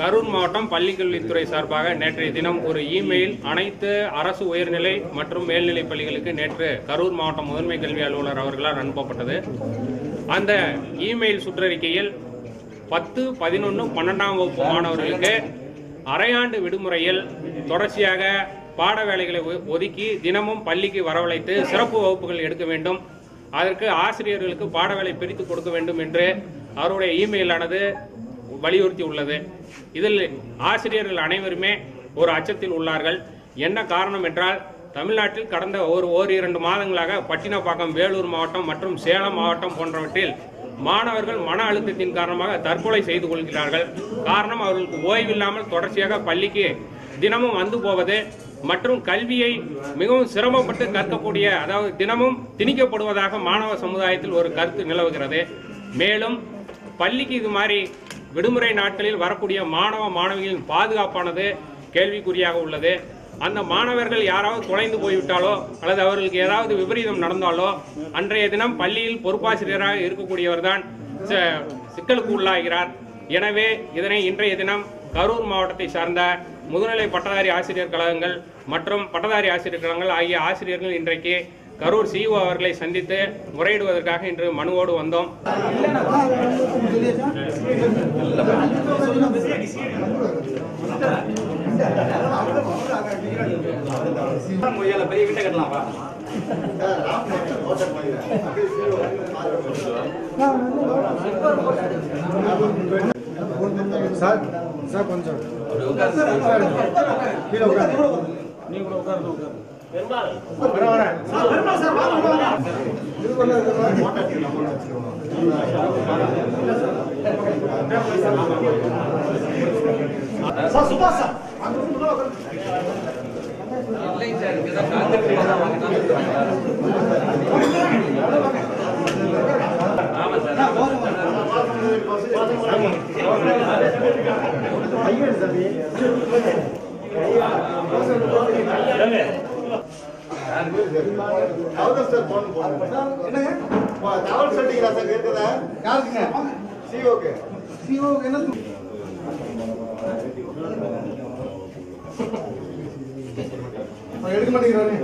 கரூர் மாவட்டம் பள்ளிக்கல்வித்துறை சார்பாக நேற்றைய தினம் ஒரு இமெயில் அனைத்து அரசு உயர்நிலை மற்றும் மேல்நிலைப் பள்ளிகளுக்கு நேற்று கரூர் மாவட்டம் முதன்மை கல்வி அலுவலர் அவர்களால் அனுப்பப்பட்டது. அந்த இமெயில் சுற்றறிக்கையில் பத்து பதினொன்று பன்னெண்டாம் வகுப்பு மாணவர்களுக்கு அரையாண்டு விடுமுறையில் தொடர்ச்சியாக பாட வேலைகளை ஒ- ஒதுக்கி தினமும் பள்ளிக்கு வரவழைத்து சிறப்பு வகுப்புகள் எடுக்க வேண்டும். அதற்கு ஆசிரியர்களுக்கு பாட வேலை பிரித்து கொடுக்க வேண்டும் என்று அவருடைய இமெயிலானது வலியுறுத்தி உள்ளது. இதில் ஆசிரியர்கள் அனைவருமே ஒரு அச்சத்தில் உள்ளார்கள். என்ன காரணம் என்றால் தமிழ்நாட்டில் கடந்த ஒரு ஓர் இரண்டு மாதங்களாக பட்டினப்பாக்கம் வேலூர் மாவட்டம் மற்றும் சேலம் மாவட்டம் போன்றவற்றில் மாணவர்கள் மன அழுத்தத்தின் காரணமாக தற்கொலை செய்து கொள்கிறார்கள். காரணம் அவர்களுக்கு ஓய்வில்லாமல் தொடர்ச்சியாக பள்ளிக்கு தினமும் வந்து போவது மற்றும் கல்வியை மிகவும் சிரமப்பட்டு கற்கக்கூடிய அதாவது தினமும் திணிக்கப்படுவதாக மாணவ சமுதாயத்தில் ஒரு கருத்து நிலவுகிறது. மேலும் பள்ளிக்கு இது மாதிரி விடுமுறை நாட்களில் வரக்கூடிய மாணவ மாணவிகளின் பாதுகாப்பானது கேள்விக்குறியாக உள்ளது அந்த மாணவர்கள் யாராவது தொலைந்து போய்விட்டாலோ அல்லது அவர்களுக்கு ஏதாவது விபரீதம் நடந்தாலோ அன்றைய தினம் பள்ளியில் பொறுப்பாசிரியராக இருக்கக்கூடியவர் தான் சிக்கலுக்கு உள்ளாகிறார் எனவே இதனை இன்றைய தினம் கரூர் மாவட்டத்தை சார்ந்த முதுநிலை பட்டதாரி ஆசிரியர் கழகங்கள் மற்றும் பட்டதாரி ஆசிரியர் கழகங்கள் ஆகிய ஆசிரியர்கள் இன்றைக்கு கரூர் சிஇஓ அவர்களை சந்தித்து முறையிடுவதற்காக இன்று மனுவோடு வந்தோம் கொய்யால பெரிய வீட்டை கட்டலாம் சார் சார் கொஞ்சம் கீழே உட்காரு நீ கூட உட்காரு உட்காரு சார் சுபாஷ் சார். ಹೌದಾ ಸರ್ ಫೋನ್ ಫೋನ್ ದಾವಲ್ ಸೆಟ್ಟಿಗೆ ಸರ್ ಕೇಳ್ತದ ಯಾರಿಗೆ ಸಿಒಗೆ ಸಿಒಗೆ எடுக்க மாட்டேங்கிறானே